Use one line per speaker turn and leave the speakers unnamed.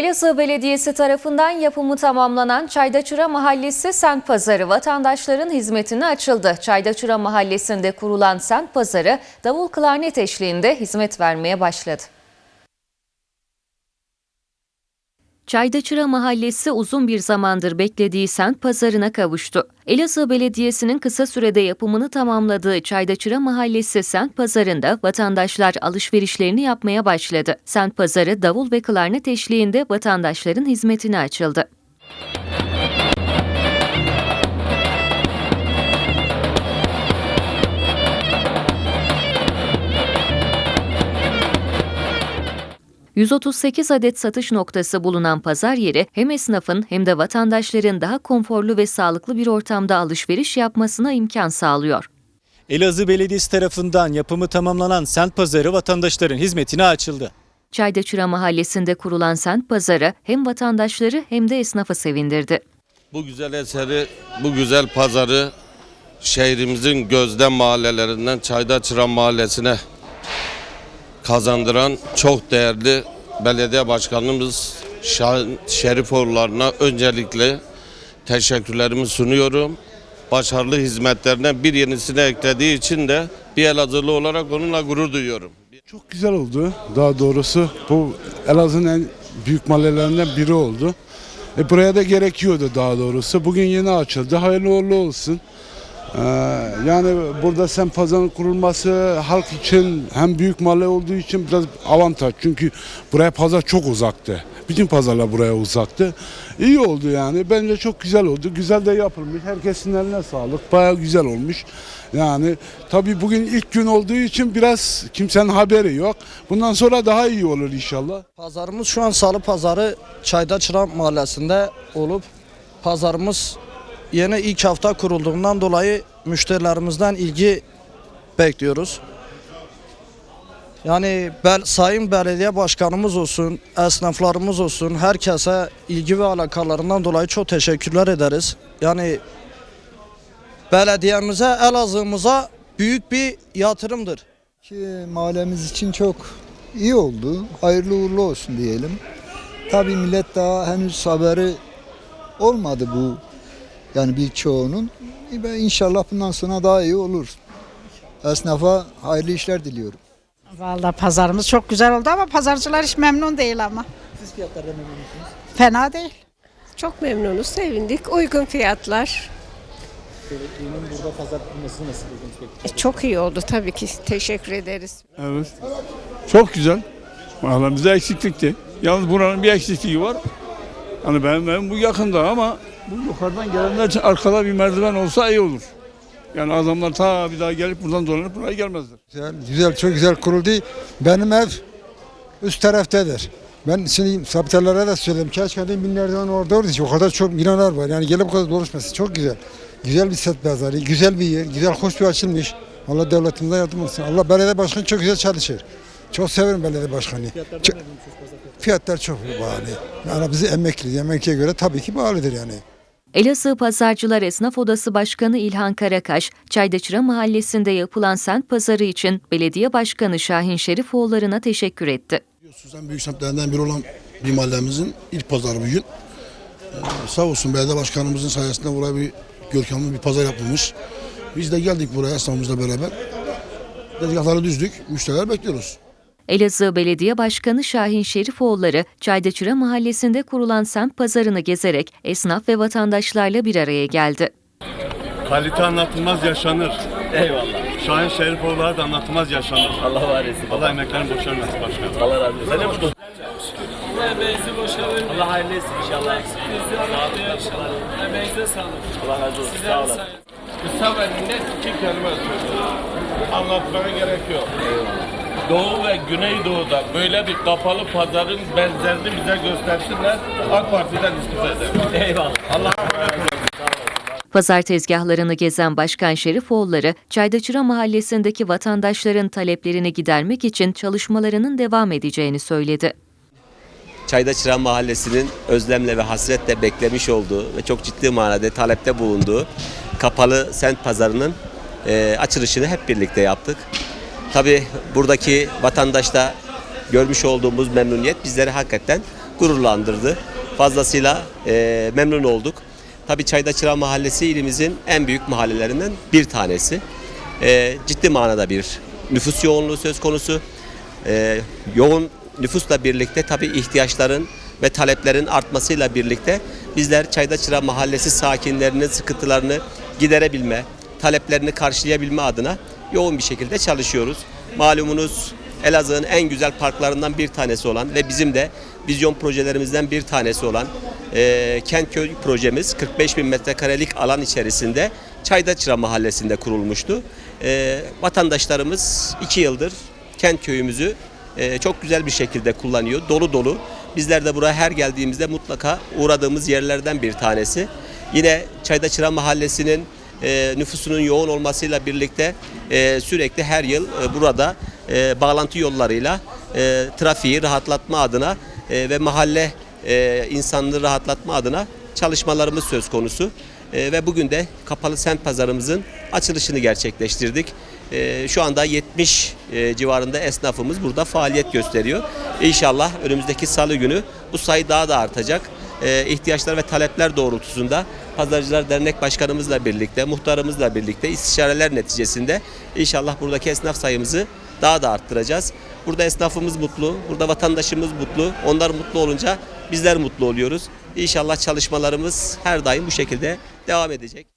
Elazığ Belediyesi tarafından yapımı tamamlanan Çaydaçıra Mahallesi Sent Pazarı vatandaşların hizmetine açıldı. Çaydaçıra Mahallesi'nde kurulan Sent Pazarı davul klarnet eşliğinde hizmet vermeye başladı. Çaydaçıra Mahallesi uzun bir zamandır beklediği sent pazarına kavuştu. Elazığ Belediyesi'nin kısa sürede yapımını tamamladığı Çaydaçıra Mahallesi sent pazarında vatandaşlar alışverişlerini yapmaya başladı. Sent pazarı davul ve klarnet eşliğinde vatandaşların hizmetine açıldı. ...138 adet satış noktası bulunan pazar yeri hem esnafın hem de vatandaşların daha konforlu ve sağlıklı bir ortamda alışveriş yapmasına imkan sağlıyor.
Elazığ Belediyesi tarafından yapımı tamamlanan sent pazarı vatandaşların hizmetine açıldı.
Çaydaçıra Mahallesi'nde kurulan sent pazarı hem vatandaşları hem de esnafı sevindirdi.
Bu güzel eseri, bu güzel pazarı şehrimizin gözde mahallelerinden Çaydaçıra Mahallesi'ne kazandıran çok değerli belediye başkanımız Şerifoğulları'na öncelikle teşekkürlerimi sunuyorum. Başarılı hizmetlerine bir yenisini eklediği için de bir Elazığlı olarak onunla gurur duyuyorum.
Çok güzel oldu. Daha doğrusu bu Elazığ'ın en büyük mahallelerinden biri oldu. E buraya da gerekiyordu daha doğrusu. Bugün yeni açıldı. Hayırlı uğurlu olsun. Ee, yani burada pazarın kurulması halk için hem büyük mahalle olduğu için biraz avantaj. Çünkü buraya pazar çok uzaktı. Bütün pazarlar buraya uzaktı. İyi oldu yani. Bence çok güzel oldu. Güzel de yapılmış. Herkesin eline sağlık. Baya güzel olmuş. Yani tabii bugün ilk gün olduğu için biraz kimsenin haberi yok. Bundan sonra daha iyi olur inşallah.
Pazarımız şu an Salı Pazarı Çaydaçıra Mahallesi'nde olup pazarımız yeni ilk hafta kurulduğundan dolayı müşterilerimizden ilgi bekliyoruz. Yani bel, Sayın Belediye Başkanımız olsun, esnaflarımız olsun, herkese ilgi ve alakalarından dolayı çok teşekkürler ederiz. Yani belediyemize, Elazığ'ımıza büyük bir yatırımdır.
Ki mahallemiz için çok iyi oldu. Hayırlı uğurlu olsun diyelim. Tabii millet daha henüz haberi olmadı bu yani birçoğunun. Ben inşallah bundan sonra daha iyi olur. Esnafa hayırlı işler diliyorum.
Vallahi pazarımız çok güzel oldu ama pazarcılar hiç memnun değil ama.
Siz fiyatlardan memnun musunuz?
Fena değil.
Çok memnunuz, sevindik. Uygun fiyatlar.
Belediyenin burada pazar kurulmasını nasıl?
E, çok iyi oldu tabii ki. Teşekkür ederiz.
Evet. Çok güzel. Mahallemizde eksiklikti. Yalnız buranın bir eksikliği var. Hani benim evim bu yakında ama bu yukarıdan gelenler için arkada bir merdiven olsa iyi olur. Yani adamlar ta bir daha gelip buradan dolanıp buraya gelmezler.
Güzel, güzel çok güzel kuruldu. Benim ev üst taraftadır. Ben şimdi saptarlara da söyledim. Keşke dedim bin merdiven orada orada. O kadar çok binalar var. Yani gelip kadar dolaşması çok güzel. Güzel bir set pazarı, güzel bir yer, güzel hoş bir açılmış. Allah devletimize yardım olsun. Allah belediye başkanı çok güzel çalışır. Çok severim belediye başkanı.
Fiyatlardan
Çok-? Fiyatlar çok pahalı. Yani bizi emekli, emekliye göre tabii ki pahalıdır yani.
Elazığ Pazarcılar Esnaf Odası Başkanı İlhan Karakaş, Çaydaçıra Mahallesi'nde yapılan sent pazarı için Belediye Başkanı Şahin Şerifoğulları'na teşekkür etti.
Biliyorsunuz en büyük semtlerinden biri olan bir mahallemizin ilk pazarı bugün. Ee, sağ olsun belediye başkanımızın sayesinde buraya bir görkemli bir pazar yapılmış. Biz de geldik buraya esnafımızla beraber. Tezgahları düzdük, müşteriler bekliyoruz.
Elazığ Belediye Başkanı Şahin Şerifoğulları, Çaydaçıra Mahallesi'nde kurulan semt pazarını gezerek esnaf ve vatandaşlarla bir araya geldi.
Kalite anlatılmaz yaşanır. Eyvallah. Şahin Şerifoğulları da anlatılmaz yaşanır.
Allah var etsin.
Allah emeklerini boş vermesin başkanım.
Allah razı olsun. Sen ne mutlu. Allah hayırlı etsin inşallah. Allah razı olsun. Sağ olun.
Kısa ve net iki kelime söylüyorum. Anlatmaya gerek yok. Doğu ve Güneydoğu'da böyle bir kapalı pazarın benzerini bize göstersinler. AK Parti'den istifa ederim.
Eyvallah. Allah
Pazar tezgahlarını gezen Başkan Şerifoğulları, Çaydaçıra Mahallesi'ndeki vatandaşların taleplerini gidermek için çalışmalarının devam edeceğini söyledi.
Çaydaçıra Mahallesi'nin özlemle ve hasretle beklemiş olduğu ve çok ciddi manada talepte bulunduğu kapalı sent pazarının e, açılışını hep birlikte yaptık. Tabi buradaki vatandaşta görmüş olduğumuz memnuniyet bizleri hakikaten gururlandırdı. Fazlasıyla e, memnun olduk. Tabii Çaydaçıra Mahallesi ilimizin en büyük mahallelerinden bir tanesi. E, ciddi manada bir nüfus yoğunluğu söz konusu. E, yoğun nüfusla birlikte tabii ihtiyaçların ve taleplerin artmasıyla birlikte bizler Çaydaçıra Mahallesi sakinlerinin sıkıntılarını giderebilme, taleplerini karşılayabilme adına yoğun bir şekilde çalışıyoruz. Malumunuz Elazığ'ın en güzel parklarından bir tanesi olan ve bizim de vizyon projelerimizden bir tanesi olan e, Kentköy projemiz 45 bin metrekarelik alan içerisinde Çaydaçıra Mahallesi'nde kurulmuştu. E, vatandaşlarımız iki yıldır Kentköy'ümüzü e, çok güzel bir şekilde kullanıyor. Dolu dolu. Bizler de buraya her geldiğimizde mutlaka uğradığımız yerlerden bir tanesi. Yine Çaydaçıra Mahallesi'nin e, nüfusunun yoğun olmasıyla birlikte e, sürekli her yıl e, burada e, bağlantı yollarıyla e, trafiği rahatlatma adına e, ve mahalle e, insanlığı rahatlatma adına çalışmalarımız söz konusu. E, ve bugün de kapalı semt pazarımızın açılışını gerçekleştirdik. E, şu anda 70 e, civarında esnafımız burada faaliyet gösteriyor. İnşallah önümüzdeki salı günü bu sayı daha da artacak. E, ihtiyaçlar ve talepler doğrultusunda Pazarcılar Dernek Başkanımızla birlikte, muhtarımızla birlikte istişareler neticesinde inşallah buradaki esnaf sayımızı daha da arttıracağız. Burada esnafımız mutlu, burada vatandaşımız mutlu. Onlar mutlu olunca bizler mutlu oluyoruz. İnşallah çalışmalarımız her daim bu şekilde devam edecek.